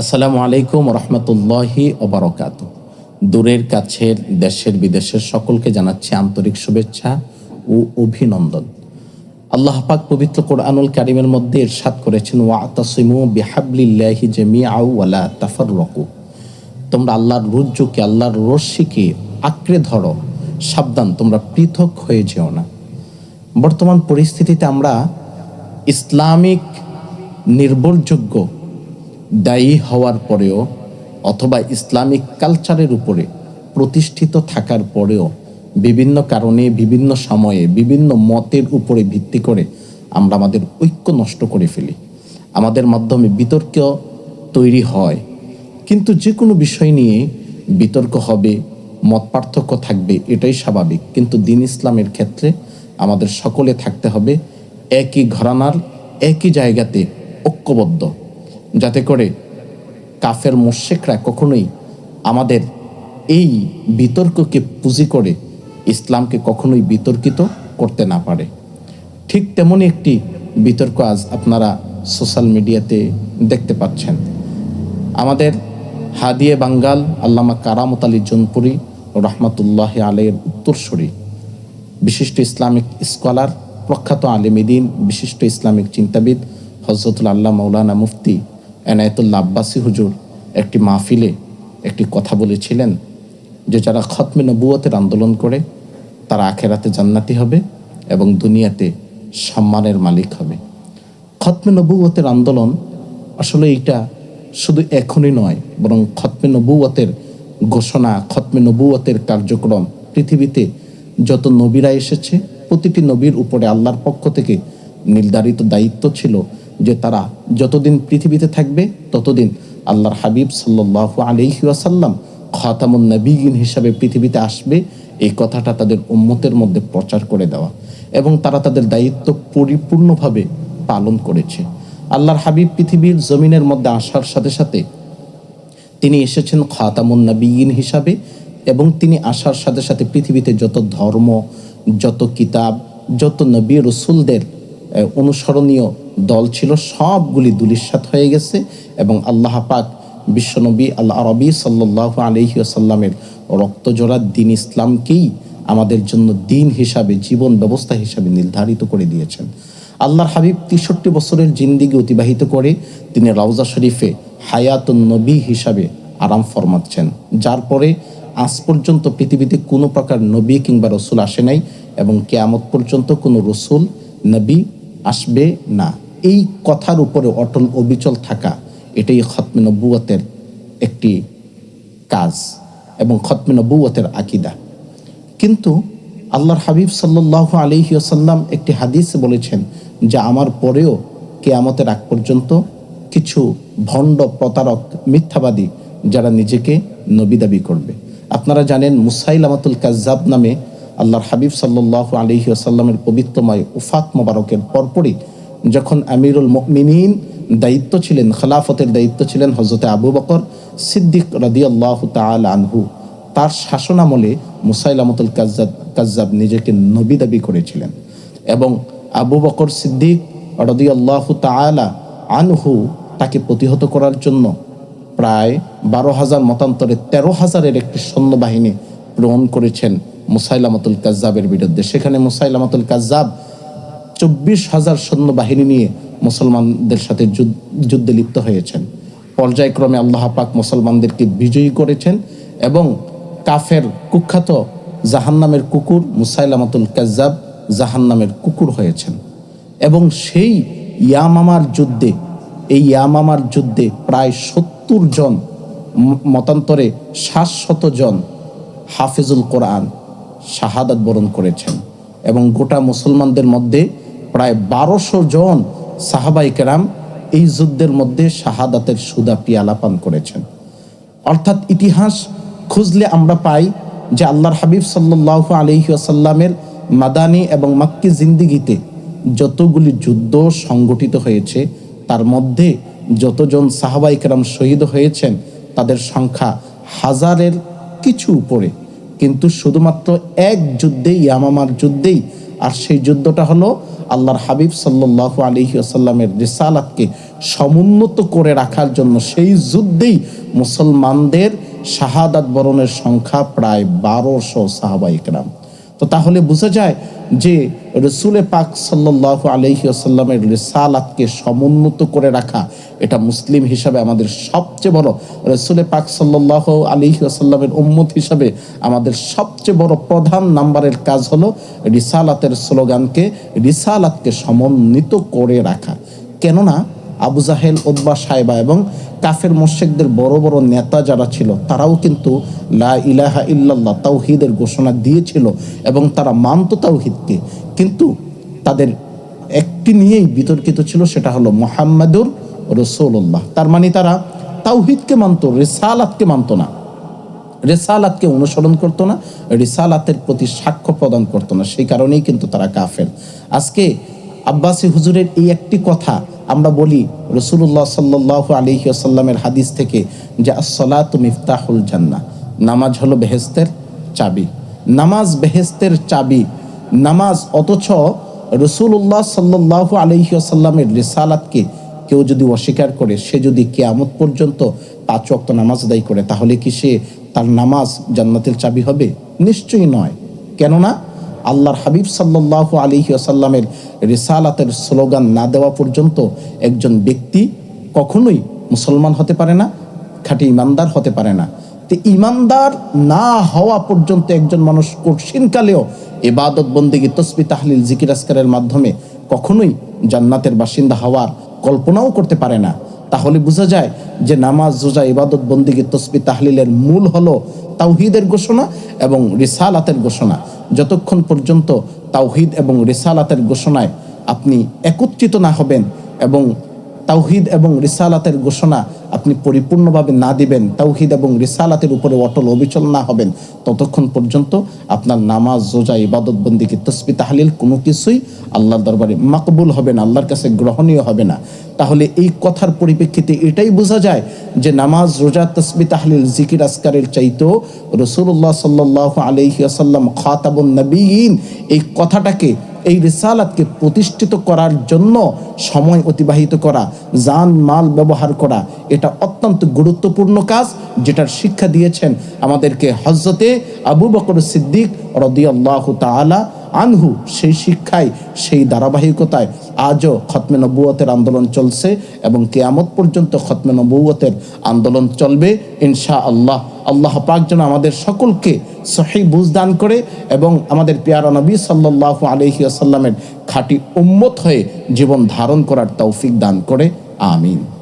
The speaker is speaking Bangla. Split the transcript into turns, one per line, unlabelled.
আসসালামু আলাইকুম রহমতুল্লাহি ওবরকাত দূরের কাছের, দেশের, বিদেশের সকলকে জানাচ্ছি আন্তরিক শুভেচ্ছা ও অভিনন্দন। আল্লাহ পাক পবিত্র কোরআনুল কারিমের মধ্যে ইরশাদ করেছেন, ওয়াতাসিমু বিহাবলিল্লাহি জামিআউ ওয়ালা তাফাররাকু তোমরা আল্লাহর রুজ্জুকে, আল্লাহর রশ্মিকে আঁকড়ে ধরো, সাবধান, তোমরা পৃথক হয়ে যেও না। বর্তমান পরিস্থিতিতে আমরা ইসলামিক নির্ভরযোগ্য দায়ী হওয়ার পরেও অথবা ইসলামিক কালচারের উপরে প্রতিষ্ঠিত থাকার পরেও বিভিন্ন কারণে, বিভিন্ন সময়ে, বিভিন্ন মতের উপরে ভিত্তি করে আমরা আমাদের ঐক্য নষ্ট করে ফেলি। আমাদের মাধ্যমে বিতর্ক তৈরি হয়। কিন্তু যে কোনো বিষয় নিয়ে বিতর্ক হবে, মত পার্থক্য থাকবে, এটাই স্বাভাবিক। কিন্তু দিন ইসলামের ক্ষেত্রে আমাদের সকলে থাকতে হবে একই ঘরানার, একই জায়গাতে ঐক্যবদ্ধ। যাতে করে কাফের মোশেকরা কখনোই আমাদের এই বিতর্ককে পুঁজি করে ইসলামকে কখনোই বিতর্কিত করতে না পারে। ঠিক তেমনই একটি বিতর্ক আজ আপনারা সোশ্যাল মিডিয়াতে দেখতে পাচ্ছেন। আমাদের হাদিয়ে বাঙ্গাল আল্লামা কারামত আলী জনপুরি রহমতুল্লাহ আলের উত্তরসূরি, বিশিষ্ট ইসলামিক স্কলার, প্রখ্যাত আলেমিদিন বিশিষ্ট ইসলামিক চিন্তাবিদ হজরতুল আল্লাহ মৌলানা মুফতি এনায়তুল্লাহ আব্বাসী হুজুর একটি মাহফিলে একটি কথা বলেছিলেন যে যারা খতমে নবুয়তের আন্দোলন করে, তারা আখেরাতে জান্নাতি হবে এবং দুনিয়াতে সম্মানের মালিক হবে। খতমে নবুয়তের আন্দোলন আসলে এইটা শুধু এখনই নয়, বরং খতমে নবুয়তের ঘোষণা, খতমে নবুয়তের কার্যক্রম, পৃথিবীতে যত নবীরা এসেছে, প্রতিটি নবীর উপরে আল্লাহর পক্ষ থেকে নির্ধারিত দায়িত্ব ছিল যে তারা যতদিন পৃথিবীতে থাকবে, ততদিন আল্লাহর হাবিব সাল্লাহ আলহি আসাল্লাম খাতামুন নবীন হিসাবে পৃথিবীতে আসবে, এই কথাটা তাদের উম্মতের মধ্যে প্রচার করে দেওয়া এবং তারা তাদের দায়িত্ব পরিপূর্ণভাবে পালন করেছে। আল্লাহর হাবিব পৃথিবীর জমিনের মধ্যে আসার সাথে সাথে তিনি এসেছেন খাতামুন নবীন হিসাবে এবং তিনি আসার সাথে সাথে পৃথিবীতে যত ধর্ম, যত কিতাব, যত নবী রসুলদের অনুসরণীয় দল ছিল, সবগুলি দুলিশ্বাত হয়ে গেছে এবং আল্লাহ পাক বিশ্বনবী আল্লাহ রবি সাল্লাহ আলহি আসাল্লামের রক্তজোড়া দিন ইসলামকেই আমাদের জন্য দিন হিসাবে, জীবন ব্যবস্থা হিসাবে নির্ধারিত করে দিয়েছেন। আল্লাহর হাবিব তেষট্টি বছরের জিন্দিগি অতিবাহিত করে তিনি রাউজা শরীফে হায়াতুন নবী হিসাবে আরাম ফরমাচ্ছেন। যার পরে আজ পর্যন্ত পৃথিবীতে কোনো প্রকার নবী কিংবা রসুল আসে নাই এবং কেয়ামত পর্যন্ত কোনো রসুল, নবী আসবে না। এই কথার উপরে অটল অবিচল থাকা এটাই খতমে নবুয়তের একটি কাজ এবং খতমে নবুয়তের আকিদা। কিন্তু আল্লাহর হাবিব সাল্লাহ আলহি আসাল্লাম একটি হাদিস বলেছেন যে আমার পরেও কেয়ামতের আগ পর্যন্ত কিছু ভণ্ড প্রতারক, মিথ্যাবাদী যারা নিজেকে নবী দাবি করবে। আপনারা জানেন মুসাইল আমাতুল কাজাব নামে আল্লাহর হাবিব সাল্লাহ আলহি আসাল্লামের পবিত্রময় উফাত মোবারকের পরপরই যখন আমিরুল মিনীন দায়িত্ব ছিলেন, খেলাফতের দায়িত্ব ছিলেন হজরতে আবু বকর সিদ্দিক রদি আল্লাহ তাল আনহু, তার শাসনামলে মুসাইলামতুল কাজাব কাজাব নিজেকে নবী দাবি করেছিলেন এবং আবু বকর সিদ্দিক রদি আল্লাহ তালা আনহু তাকে প্রতিহত করার জন্য প্রায় বারো হাজার মতান্তরে তেরো হাজারের একটি সৈন্যবাহিনী প্রেরণ করেছেন। মুসাইলামতুল কাজাবের বিরুদ্ধে। সেখানে মুসাইলামতুল কাজাব চব্বিশ হাজার সৈন্যবাহিনী নিয়ে মুসলমানদের সাথে যুদ্ধে লিপ্ত হয়েছেন। পর্যায়ক্রমে আল্লাহ পাক মুসলমানদেরকে বিজয়ী করেছেন এবং কাফের কুখ্যাত জাহান্নামের কুকুর মুসাইলামাতুল কাজাব জাহান্নামের কুকুর হয়েছেন। এবং সেই ইয়ামামার যুদ্ধে, এই ইয়ামামার যুদ্ধে প্রায় সত্তর জন মতান্তরে সাতশত জন হাফিজুল কোরআন শাহাদাত বরণ করেছেন এবং গোটা মুসলমানদের মধ্যে প্রায় বারোশো জন সাহাবাই কেরাম এই যুদ্ধের মধ্যে শাহাদাতের সুদা পিয়ালা পান করেছেন। অর্থাৎ ইতিহাস খুঁজলে আমরা পাই যে আল্লাহর হাবিব সাল্লাহ আলহি আসাল্লামের মাদানি এবং মাক্কি জিন্দিগিতে যতগুলি যুদ্ধ সংগঠিত হয়েছে, তার মধ্যে যতজন সাহাবাই কেরাম শহীদ হয়েছেন, তাদের সংখ্যা হাজারের কিছু উপরে। কিন্তু শুধুমাত্র এক যুদ্ধেই, ইয়ামামার যুদ্ধেই। আর সেই যুদ্ধটা হলো আল্লাহর হাবিব সাল্লাহ আলহি আসাল্লামের রিসালাতকে সমুন্নত করে রাখার জন্য। সেই যুদ্ধেই মুসলমানদের শাহাদাত বরণের সংখ্যা প্রায় বারোশো সাহাবাহিক ইকরাম তো তাহলে বোঝা যায় যে রসুলে পাক সাল্লাহ আলহি আসাল্লামের রিসালাতকে সমুন্নত করে রাখা এটা মুসলিম হিসাবে আমাদের সবচেয়ে বড়। রসুলে পাক সাল্লাহ আলহি আসাল্লামের উম্মত হিসাবে আমাদের সবচেয়ে বড় প্রধান নাম্বারের কাজ হলো রিসালাতের স্লোগানকে, রিসালাতকে সমন্বিত করে রাখা। কেননা আবু জাহেল ওদবা সাহেবা এবং কাফের মোশেকদের বড় বড় নেতা যারা ছিল, তারাও কিন্তু লা ইলাহা ইল্লাল্লাহ তাওহিদের ঘোষণা দিয়েছিল এবং তারা মানত তাওহিদকে। কিন্তু তাদের একটি নিয়েই বিতর্কিত ছিল, সেটা হলো মোহাম্মদুর রসৌল্লাহ তার মানে তারা তাওহিদকে মানত, রেসালাতকে মানত না। রেসালাতকে অনুসরণ করতো না, রেসালাতের প্রতি সাক্ষ্য প্রদান করতো না, সেই কারণেই কিন্তু তারা কাফের। আজকে আব্বাসী হুজুরের এই একটি কথা আমরা বলি রসুল্লাহ সাল্লাহ আলহি আসাল্লামের হাদিস থেকে যে আসলাত মিফতাহুল জান্না নামাজ হলো বেহেস্তের চাবি। নামাজ বেহেস্তের চাবি, নামাজ অথচ রসুল্লাহ সাল্লাহ আলহি আসাল্লামের রিসালাতকে কেউ যদি অস্বীকার করে, সে যদি কেয়ামত পর্যন্ত পাঁচ ওয়াক্ত নামাজ আদায় করে, তাহলে কি সে তার নামাজ জান্নাতের চাবি হবে? নিশ্চয়ই নয়। কেননা আল্লাহর হাবিব সাল্লাহ আলিহি আসাল্লামের রিসালাতের স্লোগান না দেওয়া পর্যন্ত একজন ব্যক্তি কখনোই মুসলমান হতে পারে না, খাঁটি ইমানদার হতে পারে না। তো ইমানদার না হওয়া পর্যন্ত একজন মানুষ কঠিনকালেও এবাদত বন্দিগি, তসবি, তাহলিল, জিকির আসকারের মাধ্যমে কখনোই জান্নাতের বাসিন্দা হওয়ার কল্পনাও করতে পারে না। তাহলে বোঝা যায় যে নামাজ, রোজা, ইবাদত বন্দিগি, তসবি, তাহলিলের মূল হলো তাওহিদের ঘোষণা এবং রিসালাতের ঘোষণা। যতক্ষণ পর্যন্ত তাওহিদ এবং রিসালাতের ঘোষণায় আপনি একত্রিত না হবেন এবং তাওহিদ এবং রিসালাতের ঘোষণা আপনি পরিপূর্ণভাবে না দিবেন, তাওহিদ এবং রিসালাতের উপরে অটল অবিচল না হবেন। ততক্ষণ পর্যন্ত আপনার নামাজ, রোজা, ইবাদত বন্দিকে তসবি তাহলিল কোনো কিছুই আল্লাহর দরবারে মাকবুল হবে না, আল্লাহর কাছে গ্রহণীয় হবে না। তাহলে এই কথার পরিপ্রেক্ষিতে এটাই বোঝা যায় যে নামাজ, রোজা, তসবি তাহলিল, জিকির আসকারের চাইতো রসুল্লাহ সাল্লাহ আলহি আসাল্লাম খাতাবুন নবীন এই কথাটাকে এই রিসালাতকে প্রতিষ্ঠিত করার জন্য সময় অতিবাহিত করা যান মাল ব্যবহার করা, এটা অত্যন্ত গুরুত্বপূর্ণ কাজ যেটার শিক্ষা দিয়েছেন আমাদেরকে হজরতে আবু বকর সিদ্দিক রদিয়াল্লাহ তালা আনহু সেই শিক্ষায়, সেই ধারাবাহিকতায় আজও খতমে নবুয়তের আন্দোলন চলছে এবং কেয়ামত পর্যন্ত খতমে নবুয়তের আন্দোলন চলবে ইনশা আল্লাহ আল্লাহ পাক যেন আমাদের সকলকে সহি বুঝদান করে এবং আমাদের পেয়ারা নবী সাল্লাহ আলহি আসাল্লামের খাঁটি উম্মত হয়ে জীবন ধারণ করার তৌফিক দান করে। আমিন।